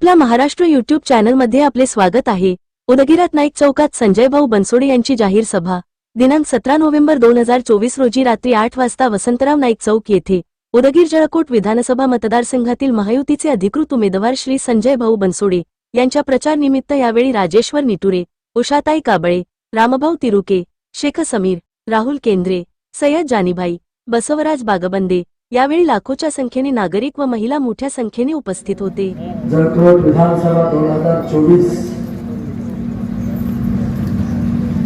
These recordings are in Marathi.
आपल्या महाराष्ट्र युट्यूब चॅनलमध्ये आपले स्वागत आहे. उदगीरात नाईक चौकात संजय भाऊ बनसोडे यांची जाहीर सभा. दिनांक सतरा नोव्हेंबर दोन हजार चोवीस रोजी रात्री आठ वाजता वसंतराव नाईक चौक येथे उदगीर जळकोट विधानसभा मतदारसंघातील महायुतीचे अधिकृत उमेदवार श्री संजय भाऊ बनसोडे यांच्या प्रचारनिमित्त यावेळी राजेश्वर निटुरे उषाताई काबळे रामभाऊ तिरुके शेख समीर राहुल केंद्रे सय्यद जानीभाई बसवराज बागबंदे यावेळी लाखोच्या संख्येने नागरिक व महिला मोठ्या संख्येने उपस्थित होते. जळकोट विधानसभा दोन हजार चोवीस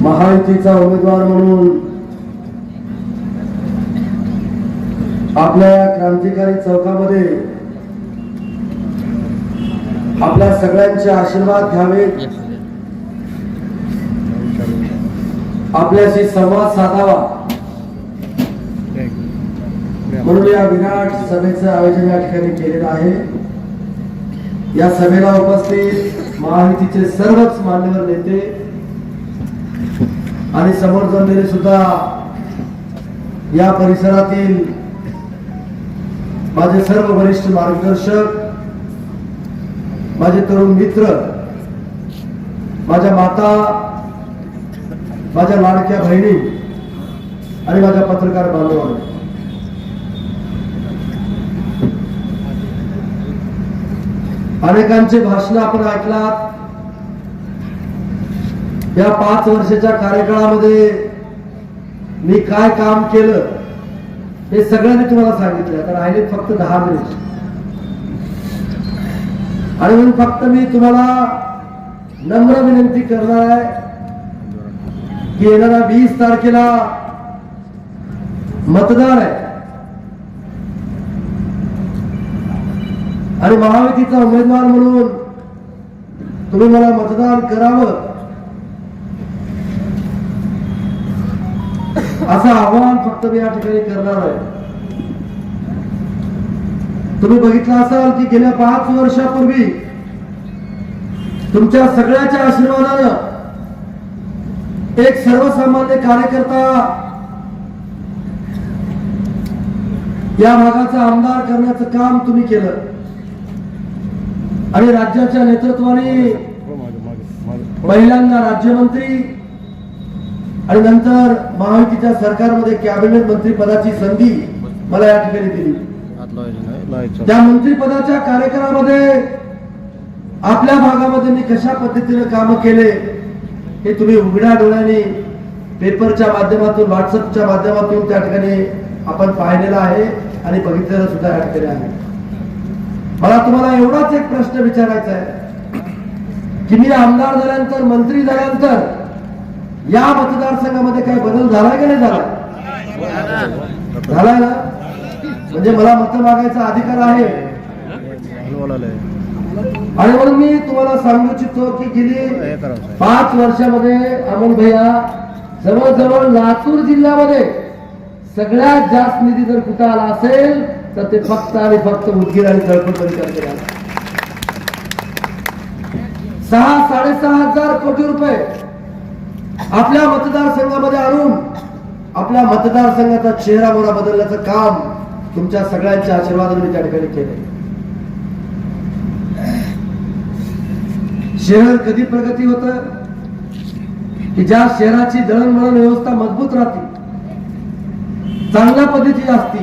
महायुतीचा उमेदवार म्हणून आपल्या या क्रांतिकारी चौकामध्ये आपल्या सगळ्यांचे आशीर्वाद घ्यावेत आपल्याशी संवाद साधावा. म्हणून या विराट सभेचं आयोजन या ठिकाणी केलेलं आहे. या सभेला उपस्थित महायुतीचे सर्वच मान्यवर नेते आणि समोर जमलेले सुद्धा या परिसरातील माझे सर्व वरिष्ठ मार्गदर्शक माझे तरुण मित्र माझ्या माता माझ्या लाडक्या बहिणी आणि माझ्या पत्रकार बांधवांना. अनेकांचे भाषण आपण ऐकलात. या पाच वर्षाच्या कार्यकाळामध्ये मी काय काम केलं हे सगळ्यांनी तुम्हाला सांगितलं. आता राहिले फक्त दहा मिनिट. आणि म्हणून फक्त मी तुम्हाला नम्र विनंती करणार आहे की येणाऱ्या वीस तारखेला मतदार आहे. आणि महायुतीचा उमेदवार म्हणून तुम्ही मला मतदान करावं. असं आव्हान फक्त मी या ठिकाणी करणार आहे. तुम्ही बघितलं असाल की गेल्या पाच वर्षापूर्वी तुमच्या सगळ्याच्या आशीर्वादानं एक सर्वसामान्य कार्यकर्ता या भागाचा आमदार करण्याचं काम तुम्ही केलं. आणि राज्याच्या नेतृत्वाने पहिल्यांदा राज्यमंत्री आणि नंतर महायुतीच्या सरकारमध्ये कॅबिनेट मंत्री पदाची संधी मला या ठिकाणी दिली. त्या मंत्रीपदाच्या कार्यक्रमामध्ये आपल्या भागामध्ये मी कशा पद्धतीने काम केले हे तुम्ही उघड्या डोळ्याने पेपरच्या माध्यमातून व्हॉट्सअपच्या माध्यमातून त्या ठिकाणी आपण पाहिलेलं आहे आणि बघितलेलं सुद्धा या ठिकाणी आहे. मला तुम्हाला एवढाच एक प्रश्न विचारायचा आहे. की मी आमदार झाल्यानंतर मंत्री झाल्यानंतर या मतदारसंघामध्ये काय बदल झालाय का नाही झाला झालाय ना? म्हणजे मला मत मागायचा अधिकार आहे. आणि म्हणून मी तुम्हाला सांगू इच्छितो की गेली पाच वर्षामध्ये अमोल भैया जवळजवळ लातूर जिल्ह्यामध्ये सगळ्यात जास्त निधी जर कुठं आला असेल तर ते फक्त आणि फक्त उदगीर आणि जळकोट करते सहा साडेसहा हजार कोटी रुपये आपल्या मतदारसंघामध्ये आणून आपल्या मतदारसंघाचा चेहरा मोहरा बदलण्याचं काम तुमच्या सगळ्यांच्या आशीर्वादाने त्या ठिकाणी केले शहर कधी प्रगती होत? की ज्या शहराची दळणवळण व्यवस्था मजबूत राहते चांगल्या पद्धतीची असती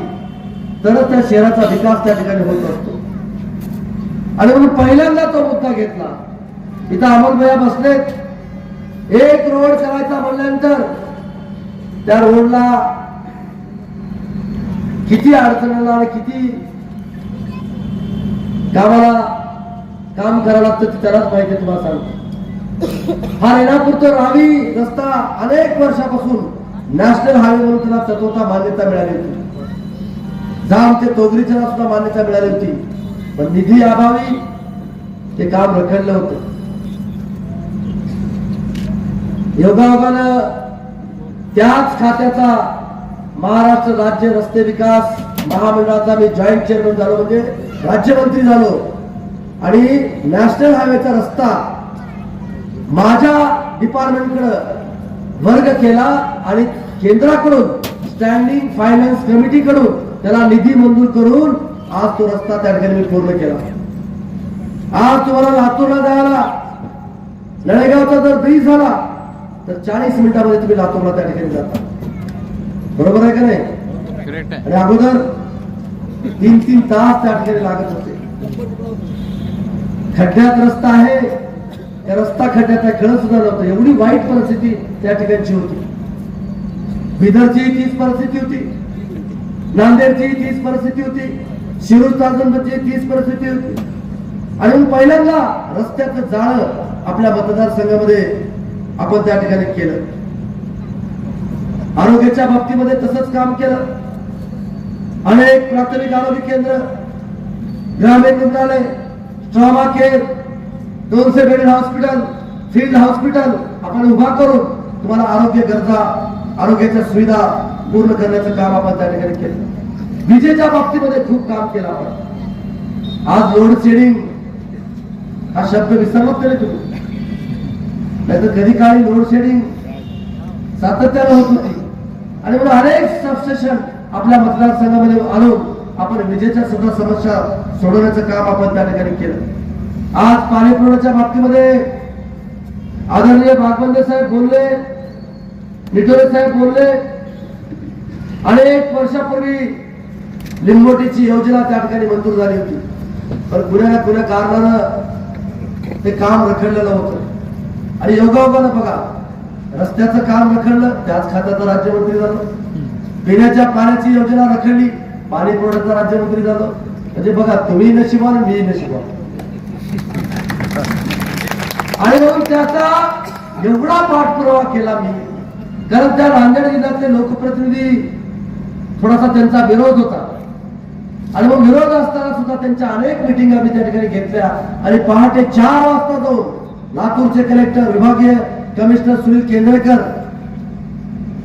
तरच त्या शहराचा विकास त्या ठिकाणी होत असतो. आणि म्हणून पहिल्यांदा तो मुद्दा घेतला. इथं अमोलभैया बसलेत एक रोड करायचा म्हणल्यानंतर त्या रोडला किती अडचणीला आणि किती कामाला काम करावं लागतं ते त्यालाच माहिती आहे तुम्हाला सांगतो. हा रेणापूर तर रावी रस्ता अनेक वर्षापासून नॅशनल हायवे म्हणून त्याला तत्वता मान्यता मिळाली होती. जाम ते तोगरीच्याला सुद्धा मान्यता मिळाली होती. पण निधी अभावी ते काम रखडलं होत. योगायोगानं त्याच खात्याचा महाराष्ट्र राज्य रस्ते विकास महामंडळाचा मी जॉईंट चेअरमन झालो म्हणजे राज्यमंत्री झालो. आणि नॅशनल हायवेचा रस्ता माझ्या डिपार्टमेंटकडं वर्ग केला आणि केंद्राकडून स्टँडिंग फायनान्स कमिटीकडून त्याला निधी मंजूर करून आज तो रस्ता त्या ठिकाणी मी पूर्ण केला. आज तुम्हाला लातूरला जायला नळेगावचा जर ब्रिज झाला तर चाळीस मिनिटामध्ये तुम्ही लातूरला त्या ठिकाणी जाता. बरोबर आहे का नाही? आणि अगोदर तीन तीन तास त्या ठिकाणी लागत होते. खड्ड्यात रस्ता आहे त्या रस्ता खड्ड्यात कळत सुद्धा नव्हतं. एवढी वाईट परिस्थिती त्या ठिकाणची होती. बिदरची तीच परिस्थिती होती. नांदेडची तीच परिस्थिती होती शिरूर ताजनची तीच परिस्थिती होती. आणि मग पहिल्यांदा रस्त्याचं जाळं आपल्या मतदारसंघामध्ये आपण त्या ठिकाणी केलं. आरोग्याच्या बाबतीमध्ये तसंच काम केलं. अनेक प्राथमिक आरोग्य केंद्र ग्रामीण रुग्णालय ट्रॉमा केअर दोनशे बेडेड हॉस्पिटल फील्ड हॉस्पिटल आपण उभा करून तुम्हाला आरोग्य गरजा आरोग्याच्या सुविधा पूर्ण करण्याचं काम आपण त्या ठिकाणी केलं. विजेच्या बाबतीमध्ये खूप काम केलं आपण. आज लोड शेडिंग हा शब्द विसरलाच तरी तुम्ही. नाहीतर कधी काळी लोड शेडिंग सातत्यानं होत होती. आणि म्हणून अनेक सबस्टेशन आपल्या मतदारसंघामध्ये आणून आपण विजेच्या सुद्धा समस्या सोडवण्याचं काम आपण त्या ठिकाणी केलं. आज पाणी पुरवठ्याच्या बाबतीमध्ये आदरणीय बागबंदे साहेब बोलले निटोरे साहेब बोलले अनेक वर्षापूर्वी लिंबोटीची योजना त्या ठिकाणी मंजूर झाली होती. पण कुण्या ना कुण्या कारणानं ते काम रखडलेलं होतं. आणि योगायोगानं बघा रस्त्याचं काम रखडलं त्याच खात्याचं राज्यमंत्री झालं. पिण्याच्या पाण्याची योजना रखडली पाणी पुरवठ्याचं राज्यमंत्री झालं. म्हणजे बघा तुम्ही नशिबान मी नशिबान. आणि म्हणून त्याचा एवढा पाठपुरावा केला मी. कारण त्या नांदेड जिल्ह्यातले लोकप्रतिनिधी थोडासा त्यांचा विरोध होता. आणि मग विरोध असताना सुद्धा त्यांच्या अनेक मिटिंग आम्ही त्या ठिकाणी घेतल्या. आणि पहाटे चार वाजता जाऊन लातूरचे कलेक्टर विभागीय कमिशनर सुनील केंद्रेकर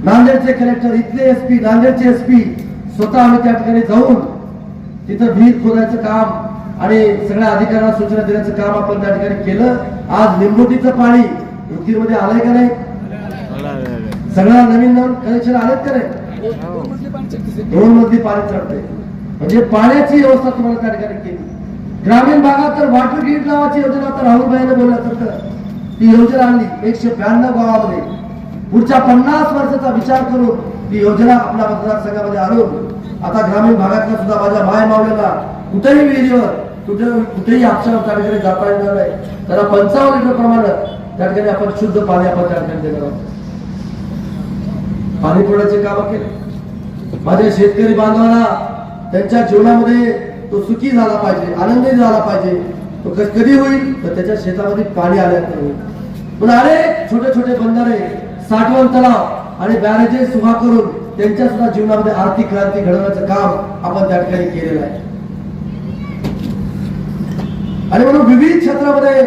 नांदेडचे कलेक्टर इथले एसपी नांदेडचे एसपी स्वतः आम्ही त्या ठिकाणी जाऊन तिथं विहीर खोदायचं काम आणि सगळ्या अधिकाऱ्यांना सूचना देण्याचं काम आपण त्या ठिकाणी केलं. आज लिंबोटीचं पाणी मध्ये आलंय का नाही? सगळ्या नवीन नवीन कनेक्शन आलेत का नाही? दोन नदी पाणी चढते. म्हणजे पाण्याची व्यवस्था तुम्हाला त्या ठिकाणी केली. ग्रामीण भागात तर वॉटर ग्रीड नावाची योजना तर राहुल भाईने तर ती योजना आणली. एकशे ब्याण्णव गावामध्ये. पुढच्या पन्नास वर्षाचा विचार करून ती योजना आपल्या मतदारसंघामध्ये आणून आता ग्रामीण भागातल्या सुद्धा माझ्या माय मावलेला कुठेही विहिरीवर कुठे कुठेही आपल्या त्या ठिकाणी जाता येणार नाही. त्याला पंचावन्न लिटर प्रमाणात त्या ठिकाणी आपण शुद्ध पाणी आपण त्या ठिकाणी देणार आहोत. पाणी पुरवण्याचे काम केले. माझ्या शेतकरी बांधवांना त्यांच्या जीवनामध्ये तो सुखी झाला पाहिजे आनंदी झाला पाहिजे. तो कधी होईल तर त्याच्या शेतामध्ये पाणी आल्यानंतर होईल. पण अनेक छोटे छोटे बंधारे साठवण तलाव आणि बॅरेजेस उभा करून त्यांच्या सुद्धा जीवनामध्ये आर्थिक क्रांती घडवण्याचं काम आपण त्या ठिकाणी केलेलं आहे. आणि म्हणून विविध क्षेत्रामध्ये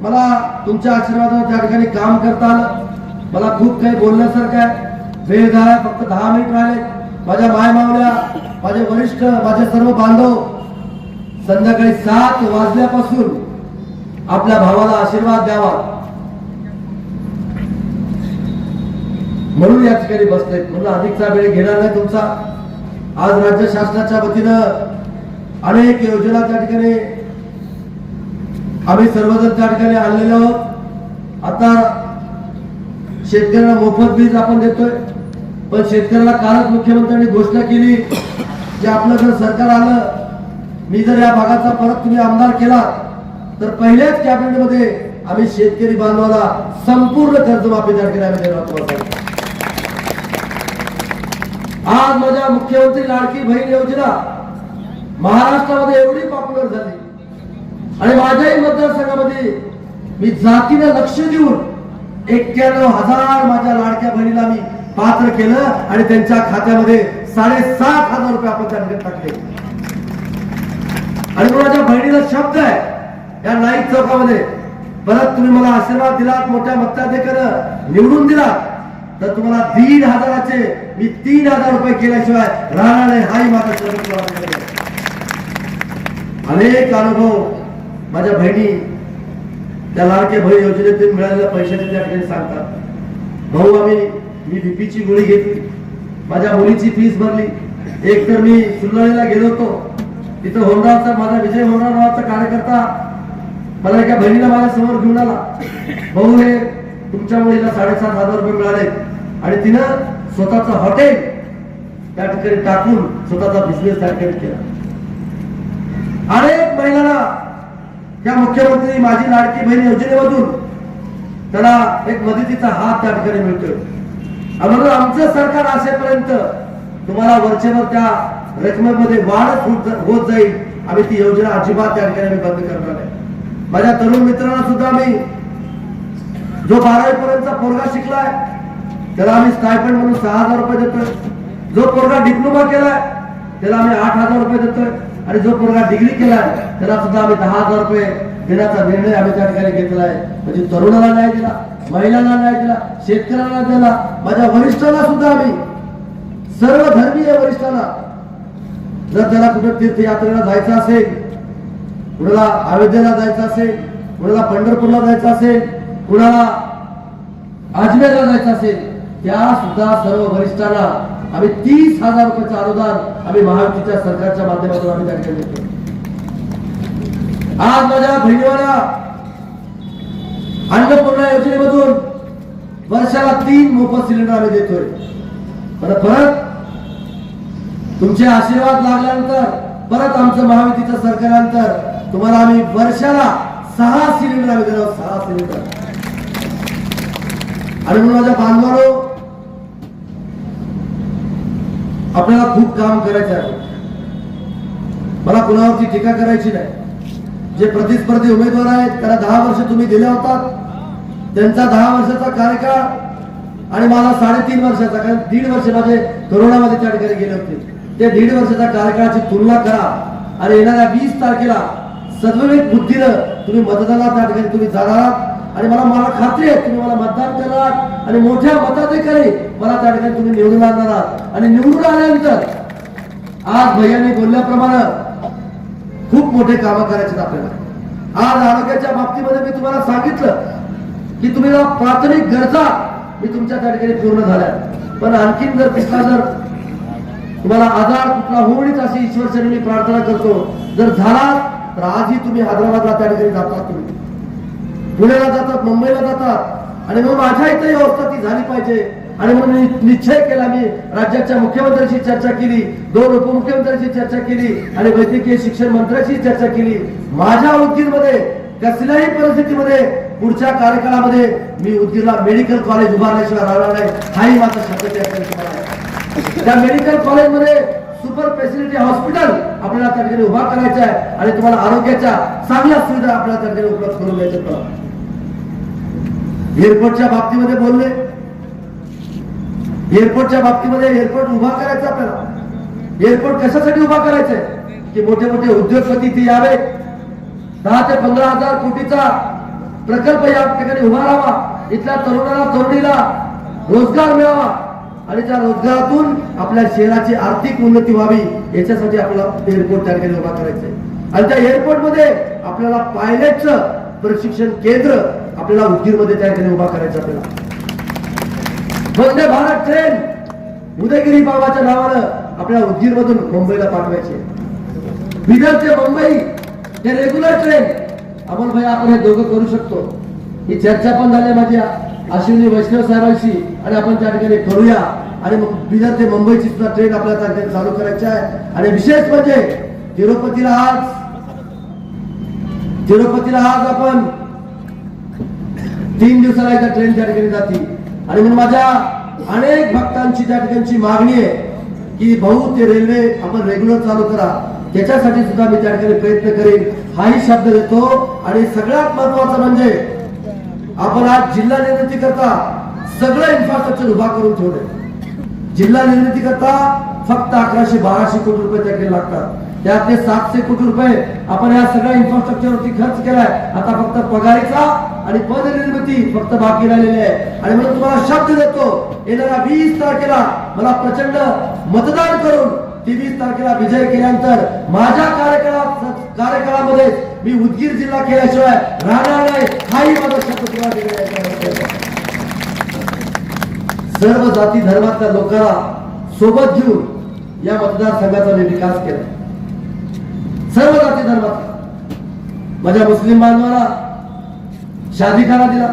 मला तुमच्या आशीर्वादाने त्या ठिकाणी काम करता आलं. मला खूप काही बोलण्यासारखं आहे. वेळ झाला फक्त दहा मिनिट राहिले माझ्या मायमावल्या माझे वरिष्ठ माझे सर्व बांधव संध्याकाळी सात वाजल्यापासून आपल्या भावाला आशीर्वाद द्यावा. म्हणून या ठिकाणी बसलेत. म्हणून अधिकचा वेळ घेणार नाही तुमचा. आज राज्य शासनाच्या वतीनं अनेक योजना त्या ठिकाणी आम्ही सर्वजण त्या ठिकाणी आणलेलो आहोत. आता शेतकऱ्यांना मोफत वीज आपण देतोय. पण शेतकऱ्याला कालच मुख्यमंत्र्यांनी घोषणा केली की आपलं जर सरकार आलं मी जर या भागाचा परत तुम्ही आमदार केला तर पहिल्याच कॅबिनेटमध्ये आम्ही शेतकरी बांधवाला संपूर्ण कर्जमाफी त्या ठिकाणी आज माझ्या मुख्यमंत्री लाडकी बहीण योजना महाराष्ट्रामध्ये एवढी पॉप्युलर झाली. आणि माझ्याही मतदारसंघामध्ये मी जातीला लक्ष देऊन एक्क्याण्णव हजार माझ्या लाडक्या बहिणीला मी पात्र केलं आणि त्यांच्या खात्यामध्ये साडेसात हजार रुपये आपण त्या ठिकाणी टाकले. आणि माझ्या बहिणीला शब्द आहे या नाईक चौकामध्ये परत तुम्ही मला आशीर्वाद दिलात मोठ्या मताधिकानं निवडून दिला तर तुम्हाला दीड हजाराचे मी तीन हजार रुपये केल्याशिवाय राहणार नाही हाही माझा शब्द अनेक अनुभव माझ्या बहिणी त्या लाडके बहीण योजनेतून मिळालेल्या पैशाचे त्या ठिकाणी सांगतात. भाऊ आम्ही मी बीपीची गोळी घेतली. माझ्या मुलीची फीस भरली. एक तर मी सुलवाडीला गेलो होतो. तिथं होमरावचा माझा विजय होमराव नावाचा कार्यकर्ता मला एका बहिणीला माझ्यासमोर घेऊन आला. भाऊ हे तुमच्या मुलीला साडेसात हजार रुपये मिळाले. आणि तिनं स्वतःच हॉटेल त्या ठिकाणी टाकून स्वतःचा बिझनेस त्या ठिकाणी केला. अनेक महिलांना त्या मुख्यमंत्री माझी लाडकी बहीण योजनेमधून त्याला एक मदतीचा हात त्या ठिकाणी मिळतोय. म्हणून आमचं सरकार असेपर्यंत तुम्हाला वरचेवर त्या रकमेमध्ये वाढच होत होत जाईल. आम्ही ती योजना अजिबात त्या ठिकाणी बंद करणार नाही. माझ्या तरुण मित्रांना सुद्धा मी जो बारावी पर्यंतचा पोरगा शिकलाय त्याला आम्ही स्टायफंड म्हणून सहा हजार रुपये देतोय. जो पोरगा डिप्लोमा केलाय त्याला आम्ही आठ हजार रुपये देतोय. आणि जो पोरगा डिग्री केलाय त्याला सुद्धा आम्ही दहा हजार रुपये देण्याचा निर्णय आम्ही त्या ठिकाणी घेतला आहे. म्हणजे तरुणाला न्याय दिला महिलांना न्याय दिला शेतकऱ्यांना दिला माझ्या वरिष्ठांना सुद्धा आम्ही. सर्व धर्मीय वरिष्ठांना. जर त्याला कुठं तीर्थयात्रेला जायचं असेल कुणाला अयोध्येला जायचं असेल कुणाला पंढरपूरला जायचं असेल कुणाला अजमेरला जायचं असेल त्या सुद्धा सर्व वरिष्ठांना आम्ही तीस हजार रुपयाचं अनुदान आम्ही महायुतीच्या सरकारच्या माध्यमातून आम्ही त्या ठिकाणी आज माझ्या बहिणीवाला अन्नपूर्णा योजनेमधून वर्षाला तीन मोफत सिलेंडर आम्ही देतोय. पण परत तुमचे आशीर्वाद लागल्यानंतर परत आमचं महायुतीचं सरकार आल्यानंतर तुम्हाला आम्ही वर्षाला सहा सिलेंडर आम्ही देणार आहोत, सहा सिलेंडर. आणि म्हणून माझ्या बांधवानो आपल्याला खूप काम करायचं आहे. मला कुणावरती टीका करायची नाही. जे प्रतिस्पर्धी उमेदवार आहेत त्यांना दहा वर्ष तुम्ही दिल्या होतात त्यांचा दहा वर्षाचा कार्यकाळ आणि मला साडेतीन वर्षाचा कारण दीड वर्ष माझे कोरोनामध्ये त्या ठिकाणी गेले होते. ते दीड वर्षाच्या कार्यकाळाची तुलना करा आणि येणाऱ्या वीस तारखेला सद्विवेक बुद्धीनं तुम्ही मतदानात त्या ठिकाणी तुम्ही जाणार आणि मला मला खात्री आहे तुम्ही मला मतदान करणार आणि मोठ्या मताधिकारी मला त्या ठिकाणी तुम्ही निवडून आणणार आणि निवडून आल्यानंतर आज भैयाने बोलल्याप्रमाणे खूप मोठे कामं करायचे आपल्याला. आज आरोग्याच्या बाबतीमध्ये मी तुम्हाला सांगितलं की तुम्ही प्राथमिक गरजा मी तुमच्या त्या ठिकाणी पूर्ण झाल्या. पण आणखीन जर कुठला जर तुम्हाला आजार कुठला होणीच अशी ईश्वरसेने मी प्रार्थना करतो. जर झाला तर आजही तुम्ही हैदराबादला त्या ठिकाणी जातात तुम्ही. पुण्याला जातात मुंबईला जातात. आणि मग माझ्या इथे व्यवस्था ती झाली पाहिजे. आणि म्हणून मी निश्चय केला मी राज्याच्या मुख्यमंत्र्यांशी चर्चा केली दोन उपमुख्यमंत्र्यांशी चर्चा केली आणि वैद्यकीय शिक्षण मंत्र्यांशी चर्चा केली. माझ्या उदगीरमध्ये कसल्याही परिस्थितीमध्ये पुढच्या कार्यकाळामध्ये मी उदगीरला मेडिकल कॉलेज उभारण्याशिवाय राहणार नाही. हाही माझा शब्द त्या त्या मेडिकल कॉलेजमध्ये सुपर फॅसिलिटी हॉस्पिटल आपल्याला त्या ठिकाणी उभा करायचा आहे आणि तुम्हाला आरोग्याच्या चांगल्या सुविधा आपल्याला त्या ठिकाणी उपलब्ध करून द्यायच्या एअरपोर्टच्या बाबतीमध्ये बोलले एअरपोर्टच्या बाबतीमध्ये एअरपोर्ट उभा करायचा आपल्याला. एअरपोर्ट कशासाठी उभा करायचंय की मोठे मोठे उद्योगपती ते यावे? दहा ते पंधरा हजार कोटीचा प्रकल्प या ठिकाणी उभा राहावा. इथल्या तरुणाला तरुणीला रोजगार मिळावा. आणि त्या रोजगारातून आपल्या शहराची आर्थिक उन्नती व्हावी. याच्यासाठी आपल्याला एअरपोर्ट त्या ठिकाणी उभा करायचंय आणि त्या एअरपोर्टमध्ये आपल्याला पायलटचं प्रशिक्षण केंद्र आपल्याला उदगीरमध्ये त्या ठिकाणी उभा करायचं आपल्याला. वंदे भारत ट्रेन! उदयगिरी बाबाच्या नावानं आपल्या उदगीर मधून मुंबईला पाठवायचे. बिदर ते मुंबई हे रेग्युलर ट्रेन अमोल भाई आपण हे दोघं करू शकतो. ही चर्चा पण झाली माझी अश्विनी वैष्णव साहेबांशी आणि आपण त्या ठिकाणी करूया. आणि मग बिदर ते मुंबईची सुद्धा ट्रेन आपल्याला त्या ठिकाणी चालू करायची आहे. आणि विशेष म्हणजे तिरुपतीला आज तिरुपतीला आज आपण तीन दिवसाला एका ट्रेन त्या ठिकाणी जाते आणि मी माझ्या अनेक भक्तांची त्या ठिकाणची मागणी आहे की भाऊ ते रेल्वे आपण रेग्युलर चालू करा. त्याच्यासाठी सुद्धा मी त्या ठिकाणी प्रयत्न करेन. हाही शब्द देतो. आणि सगळ्यात महत्वाचं म्हणजे आपण आज जिल्हा निर्मिती करता सगळं इन्फ्रास्ट्रक्चर उभा करून ठेवलंय. जिल्हा निर्मिती करता फक्त अकराशे बाराशे कोटी रुपये त्या ठिकाणी लागतात. त्यातले सातशे कोटी रुपये आपण या सगळ्या इन्फ्रास्ट्रक्चर वरती खर्च केलाय. आता फक्त पगारीचा आणि पद निर्मिती फक्त बाकी राहिलेली आहे. आणि म्हणून तुम्हाला शब्द देतो येणाऱ्या वीस तारखेला मला प्रचंड मतदान करून तेवीस तारखेला विजय केल्यानंतर माझ्या कार्यकाळात कार्यकाळामध्ये मी उदगीर जिल्हा केल्याशिवाय राहणार नाही. हाही माझा शब्द तुम्हाला सर्व जाती धर्मातल्या लोकांना सोबत घेऊन या मतदारसंघाचा मी विकास केला. सर्व जाती धर्मात माझ्या मुस्लिम बांधवाला शादिकाला दिला.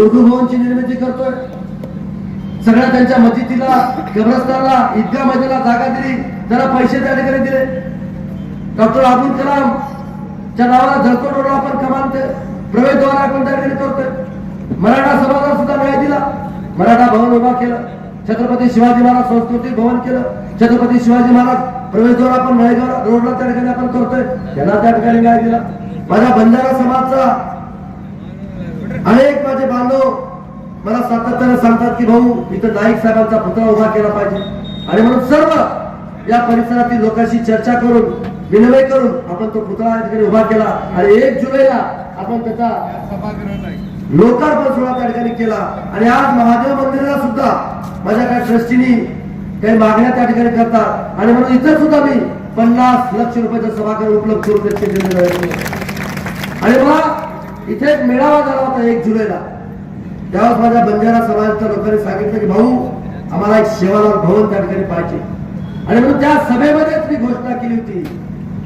उर्दू भवनची निर्मिती करतोय. सगळ्या त्यांच्या मस्जिदीला कब्रस्तानला ईदगा मैदानाला जागा दिली. त्याला पैसे त्या ठिकाणी दिले. डॉक्टर अब्दुल कलाम च्या नावाला झळको रोडला आपण कमान प्रवेशद्वारा प्रवेशद्वार आपण त्या ठिकाणी करतोय. मराठा समाजाला सुद्धा न्याय दिला. मराठा भवन उभा केलं. छत्रपती शिवाजी महाराज संस्कृती भवन केलं. छत्रपती शिवाजी महाराज प्रवेशद्वार आपण नळेगाव रोडला त्या ठिकाणी आपण करतोय. त्यांना त्या ठिकाणी न्याय दिला. माझ्या बंजारा समाजचा अनेक माझे बांधव मला सातत्याने सांगतात की भाऊ इथं नाईक साहेबांचा पुतळा उभा केला पाहिजे. आणि म्हणून सर्व या परिसरातील लोकांशी चर्चा करून विनिमय करून आपण तो पुतळा या ठिकाणी उभा केला. आणि एक जुलैला आपण त्याचा लोकार्पण सोहळा त्या ठिकाणी केला. आणि आज महादेव मंदिराला सुद्धा माझ्या काही ट्रस्टीनी काही मागण्या त्या ठिकाणी करतात. आणि म्हणून इथं सुद्धा मी पन्नास लक्ष रुपयाचं सभागृह उपलब्ध करून. आणि मला इथे एक मेळावा झाला होता एक जुलैला. त्यावेळेस माझ्या बंजारा समाजाच्या लोकांनी सांगितलं की भाऊ आम्हाला एक सेवालाल भवन त्या ठिकाणी पाहिजे आणि म्हणून त्या सभेमध्येच मी घोषणा केली होती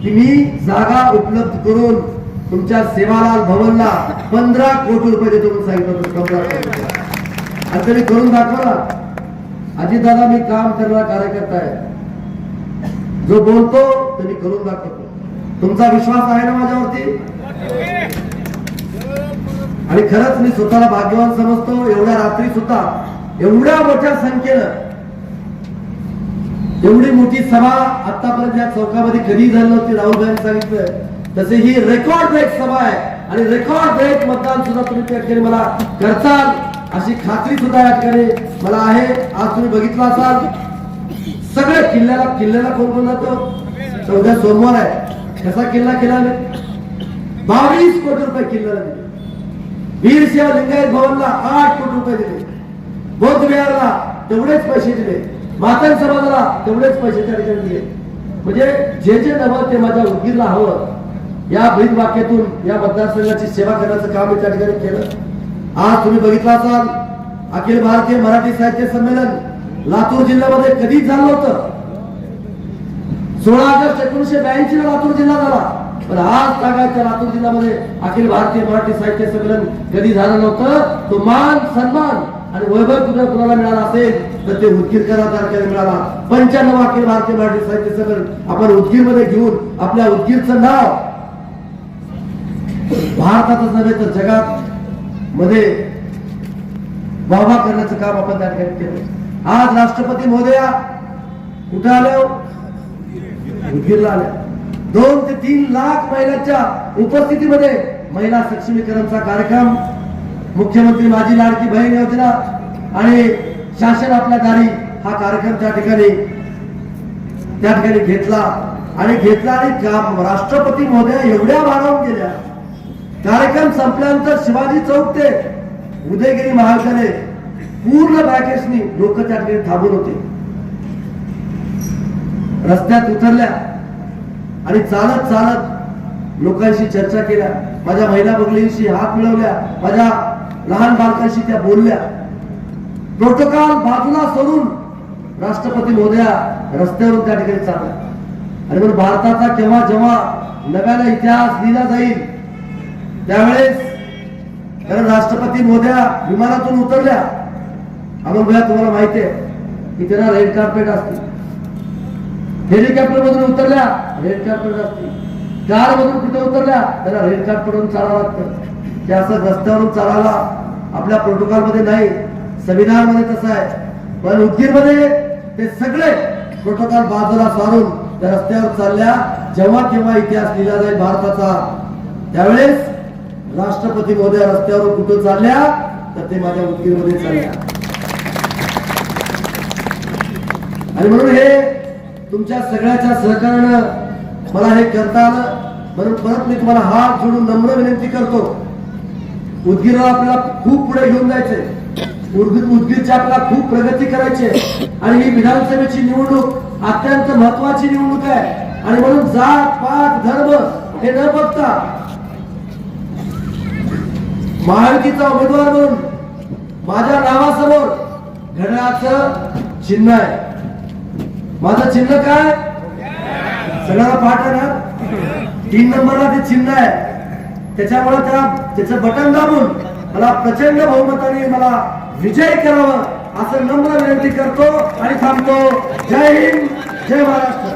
की मी जागा उपलब्ध करून तुमच्या सेवालाल भवनला पंधरा कोटी रुपये देतो म्हणून सांगितलं होतं पंधरा कोटी आणि त्यांनी करून दाखवला. अजितदादा मी काम करणारा कार्यकर्ता आहे. जो बोलतो त्यांनी करून दाखवतो. तुमचा विश्वास आहे ना माझ्यावरती? आणि खरंच मी स्वतःला भाग्यवान समजतो एवढ्या रात्री सुद्धा एवढ्या मोठ्या संख्येनं एवढी मोठी सभा आतापर्यंत या चौकामध्ये कधी झाली नव्हती राहुलभाईंनी सांगितलं तसे ही रेकॉर्ड ब्रेक सभा आहे. आणि रेकॉर्ड ब्रेक मतदान सुद्धा तुम्ही त्या ठिकाणी मला करताल. अशी खात्री सुद्धा या ठिकाणी मला आहे. आज तुम्ही बघितलं असाल. सगळे किल्ल्याला किल्ल्याला कोण कोण जातो? तर उद्या सोमवार आहे. कसा किल्ला केला बावीस कोटी रुपये किल्ल्याला दिले वीरशैव लिंगायत भवनला आठ कोटी रुपये दिले. बौद्ध विहारला तेवढेच पैसे दिले. मातंग समाजाला तेवढेच पैसे त्या ठिकाणी दिले. म्हणजे जे जे नवं ते माझ्या उदगीरला हवं या ब्रीद वाक्यातून या मतदारसंघाची सेवा करण्याचं काम मी त्या ठिकाणी केलं. आज तुम्ही बघितला असाल अखिल भारतीय मराठी साहित्य संमेलन लातूर जिल्ह्यामध्ये कधीच झालं होतं सोळा ऑगस्ट एकोणीशे ब्याऐंशी ला लातूर जिल्हा झाला. पण आज सांगायचं लातूर जिल्ह्यामध्ये अखिल भारतीय मराठी साहित्य संमेलन कधी झालं नव्हतं? तो मान सन्मान आणि वैभव तुझ्या कुणाला मिळाला असेल तर ते उदगीरकरा तारखेला मिळाला. पंच्याण्णव अखिल भारतीय मराठी साहित्य संमेलन आपण उदगीरमध्ये घेऊन आपल्या उदगीरचं नाव भारतातच नव्हे तर जगात मध्ये वाहवा करण्याचं काम आपण त्या ठिकाणी केलं. आज राष्ट्रपती महोदया कुठे आले हो? उदगीरला आल्या दोन ते तीन लाख महिलांच्या उपस्थितीमध्ये महिला सक्षमीकरणचा कार्यक्रम मुख्यमंत्री माझी लाडकी बहीण योजना आणि शासन आपल्या दारी हा कार्यक्रम त्या ठिकाणी त्या ठिकाणी घेतला. आणि घेतला आणि राष्ट्रपती महोदय एवढ्या वाढवून गेल्या. कार्यक्रम संपल्यानंतर शिवाजी चौक ते उदयगिरी महाविद्यालय पूर्ण बॅकेशनी लोक त्या ठिकाणी थांबून होते. रस्त्यात उतरल्या. आणि चालत चालत लोकांशी चर्चा केल्या. माझ्या महिला भगिनींशी हात मिळवल्या. माझ्या लहान बालकांशी त्या बोलल्या. प्रोटोकॉल बाजूला सोडून राष्ट्रपती मोदया रस्त्यावरून त्या ठिकाणी चालल्या. आणि म्हणून भारताचा केव्हा जेव्हा नव्याने इतिहास लिहिला जाईल त्यावेळेस कारण राष्ट्रपती मोद्या विमानातून उतरल्या. अमोल तुम्हाला माहिती आहे की त्यांना रेड कार्पेट असते. हेलिकॉप्टर मधून उतरल्या. रेड कार्पेट असते कार मधून कुठे उतरल्या? त्याला रेड कार्पेटवरून चालावं लागतं. ते असं रस्त्यावरून चालायला आपल्या प्रोटोकॉलमध्ये नाही. संविधानमध्ये तसं आहे. पण उदगीरमध्ये ते सगळे प्रोटोकॉल बाजूला सारून त्या रस्त्यावर चालल्या. जेव्हा केव्हा इतिहास लिहिला जाईल भारताचा त्यावेळेस राष्ट्रपती मोदी रस्त्यावर कुठं चालल्या? तर ते माझ्या उदगीरमध्ये चालल्या. आणि म्हणून हे तुमच्या सगळ्याच्या सहकार्यानं मला हे करता आलं. म्हणून परत मी तुम्हाला हात जोडून नम्र विनंती करतो. उदगीरला आपल्याला खूप पुढे घेऊन जायचंय. उदगीरची आपल्याला खूप प्रगती करायची आहे. आणि ही विधानसभेची निवडणूक अत्यंत महत्वाची निवडणूक आहे. आणि म्हणून जात पात धर्म हे न बघता महायुतीचा उमेदवार म्हणून माझ्या नावासमोर घड्याळाचं चिन्ह आहे. माझं चिन्ह काय? सगळ्यांना पाठ आहे ना? तीन नंबरला ते चिन्ह आहे. त्याच्यामुळे त्या त्याचं बटन दाबून मला प्रचंड बहुमताने मला विजय करावं असं नम्र विनंती करतो आणि थांबतो. जय हिंद जय महाराष्ट्र.